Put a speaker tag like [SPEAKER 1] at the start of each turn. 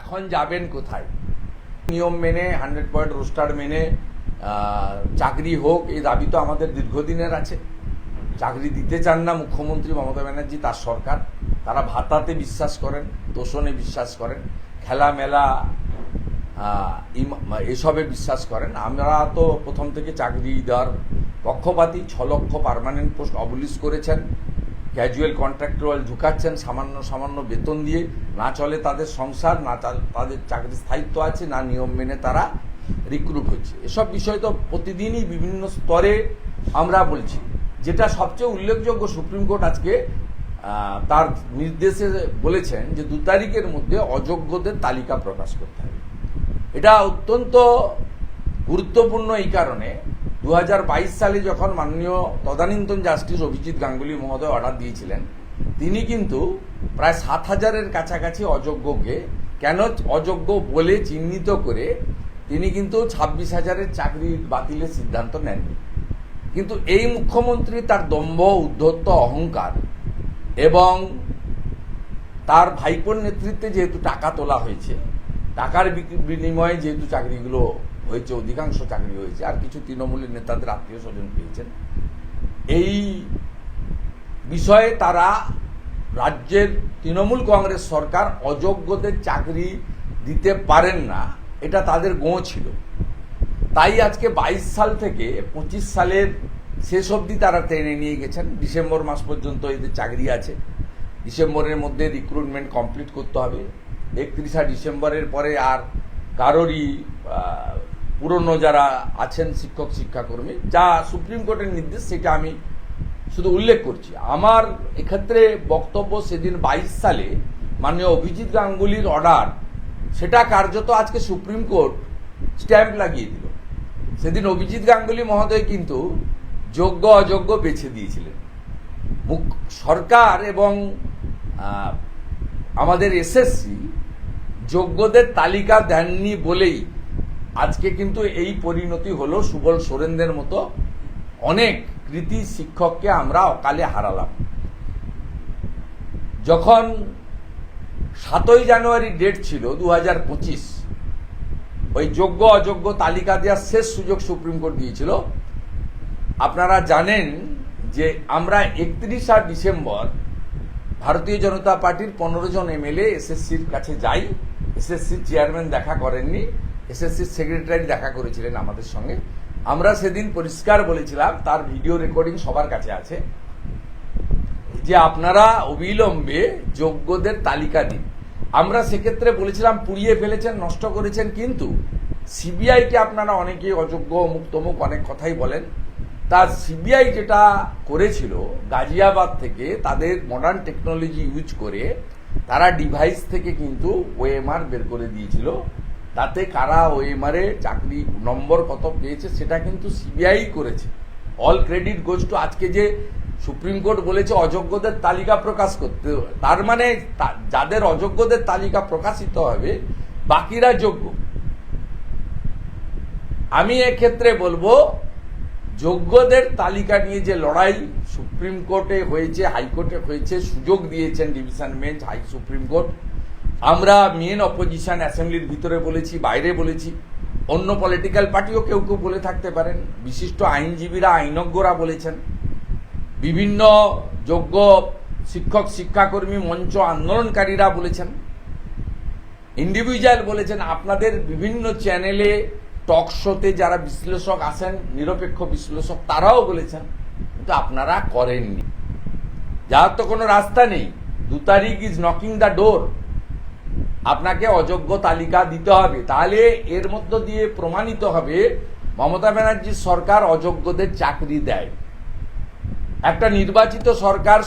[SPEAKER 1] এখন যাবেন কোথায়? নিয়ম মেনে হান্ড্রেড পয়েন্ট রোস্টার মেনে চাকরি হোক, এই দাবি তো আমাদের দীর্ঘদিনের আছে। চাকরি দিতে চান না মুখ্যমন্ত্রী মমতা ব্যানার্জি, তার সরকার। তারা ভাতাতে বিশ্বাস করেন, তোষণে বিশ্বাস করেন খেলা মেলা এসবে বিশ্বাস করেন। আমরা তো প্রথম থেকে চাকরি দেওয়ার পক্ষপাতী ছ লক্ষ পার্মানেন্ট পোস্ট অবলিশ করেছেন। ক্যাজুয়াল কন্ট্রাক্টুয়াল ঢুকাচ্ছেন সামান্য সামান্য বেতন দিয়ে। না চলে তাদের সংসার, না তাদের চাকরির স্থায়িত্ব আছে, না নিয়ম মেনে তারা রিক্রুট হচ্ছে। এসব বিষয় তো প্রতিদিনই বিভিন্ন স্তরে আমরা বলছি। যেটা সবচেয়ে উল্লেখযোগ্য সুপ্রিম কোর্ট আজকে তার নির্দেশে বলেছেন যে দু তারিখের মধ্যে অযোগ্যদের তালিকা প্রকাশ করতে হবে। এটা অত্যন্ত গুরুত্বপূর্ণ এই কারণে দু হাজার বাইশ সালে যখন মাননীয় তদানীন্তন জাস্টিস অভিজিৎ গাঙ্গুলি মহোদয় অর্ডার দিয়েছিলেন, তিনি কিন্তু প্রায় সাত হাজারের কাছাকাছি অযোগ্যকে, কেন অযোগ্য বলে চিহ্নিত করে তিনি কিন্তু ছাব্বিশ হাজারের চাকরি বাতিলের সিদ্ধান্ত নেননি। কিন্তু এই মুখ্যমন্ত্রী তার দম্ভ, উদ্ধত্ত, অহংকার এবং তার ভাইপোর নেতৃত্বে যেহেতু টাকা তোলা হয়েছে, টাকার বিনিময়ে যেহেতু চাকরিগুলো হয়েছে, অধিকাংশ চাকরি হয়েছে। আর কিছু তৃণমূলের নেতাদের আত্মীয় স্বজন পেয়েছেন। এই বিষয়ে তারা রাজ্যের তৃণমূল কংগ্রেস সরকার অযোগ্যদের চাকরি দিতে পারেন না। এটা তাদের গোঁ ছিল। তাই আজকে বাইশ সাল থেকে পঁচিশ সালের শেষ অবধি তারা টেনে নিয়ে গেছেন। ডিসেম্বর মাস পর্যন্ত এদের চাকরি আছে। ডিসেম্বরের মধ্যে রিক্রুটমেন্ট কমপ্লিট করতে হবে। একত্রিশা ডিসেম্বরের পরে আর কারোরই পুরনো যারা আছেন শিক্ষক, শিক্ষাকর্মী, যা সুপ্রিম কোর্টের নির্দেশ, সেটা আমি শুধু উল্লেখ করছি। আমার এক্ষেত্রে বক্তব্য সেদিন বাইশ সালে মাননীয় অভিজিৎ গাঙ্গুলির অর্ডার, সেটা কার্যত আজকে সুপ্রিম কোর্ট স্ট্যাম্প লাগিয়ে দিল। সেদিন অভিজিৎ গাঙ্গুলি মহোদয় কিন্তু যোগ্য, অযোগ্য বেছে দিয়েছিলেন। মুখ, সরকার এবং আমাদের এসএসসি যোগ্যদের তালিকা দেননি বলেই আজকে কিন্তু এই পরিণতি হলো সুবল সোরেনদের মতো অনেক কৃতি শিক্ষককে আমরা অকালে হারালাম। যখন সাতই জানুয়ারি ডেট ছিল দু হাজার পঁচিশ, ওই যোগ্য অযোগ্য তালিকা দেওয়ার শেষ সুযোগ সুপ্রিম কোর্ট দিয়েছিল। আপনারা জানেন যে আমরা একত্রিশা ডিসেম্বর ভারতীয় জনতা পার্টির পনেরো জন এমএলএ এসএসসির কাছে যাই, এসএসসির চেয়ারম্যান দেখা করেননি। এসএসসির সেক্রেটারি দেখা করেছিলেন আমাদের সঙ্গে। আমরা সেদিন পরিষ্কার বলেছিলাম, তার ভিডিও রেকর্ডিং সবার কাছে আছে। যে আপনারা অবিলম্বে যোগ্যদের তালিকা দিন। আমরা সেক্ষেত্রে বলেছিলাম, পুড়িয়ে ফেলেছেন, নষ্ট করেছেন কিন্তু সিবিআইকে আপনারা অনেকেই অযোগ্য অমুক তমুক অনেক কথাই বলেন। তার সিবিআই যেটা করেছিল, গাজিয়াবাদ থেকে তাদের মডার্ন টেকনোলজি ইউজ করে, তারা ডিভাইস থেকে কিন্তু ওএমআর বের করে দিয়েছিল। তাতে কারা ওএমআরে চাকরি নম্বর কত পেয়েছে সেটা কিন্তু সিবিআই করেছে। অল ক্রেডিট গোজ টু আজকে যে সুপ্রিম কোর্ট বলেছে অযোগ্যদের তালিকা প্রকাশ করতে তার মানে যাদের অযোগ্যদের তালিকা প্রকাশিত হবে, বাকিরা যোগ্য। আমি এক্ষেত্রে বলব, যোগ্যদের তালিকা নিয়ে যে লড়াই সুপ্রিম কোর্টে হয়েছে, হাইকোর্টে হয়েছে, সুযোগ দিয়েছেন division bench, high supreme court. আমরা মেন অপোজিশন অ্যাসেম্বলির ভিতরে বলেছি, বাইরে বলেছি। অন্য পলিটিক্যাল পার্টিও কেউ কেউ বলে থাকতে পারেন। বিশিষ্ট আইনজীবীরা, আইনজ্ঞরা বলেছেন। বিভিন্ন যোগ্য শিক্ষক, শিক্ষাকর্মী, মঞ্চ আন্দোলনকারীরা বলেছেন। ইন্ডিভিজুয়াল বলেছেন, আপনাদের বিভিন্ন চ্যানেলে টক শোতে যারা বিশ্লেষক আসেন নিরপেক্ষ বিশ্লেষক, তারাও বলেছেন, কিন্তু আপনারা করেননি। যার তো কোনো রাস্তা নেই। দু তারিখ ইজ নকিং দ্য ডোর আপনাকে অযোগ্য তালিকা দিতে হবে। তাহলে এর মধ্য দিয়ে প্রমাণিত হবে, মমতা ব্যানার্জির সরকার অযোগ্যদের চাকরি দেয়। একটা নির্বাচিত সরকার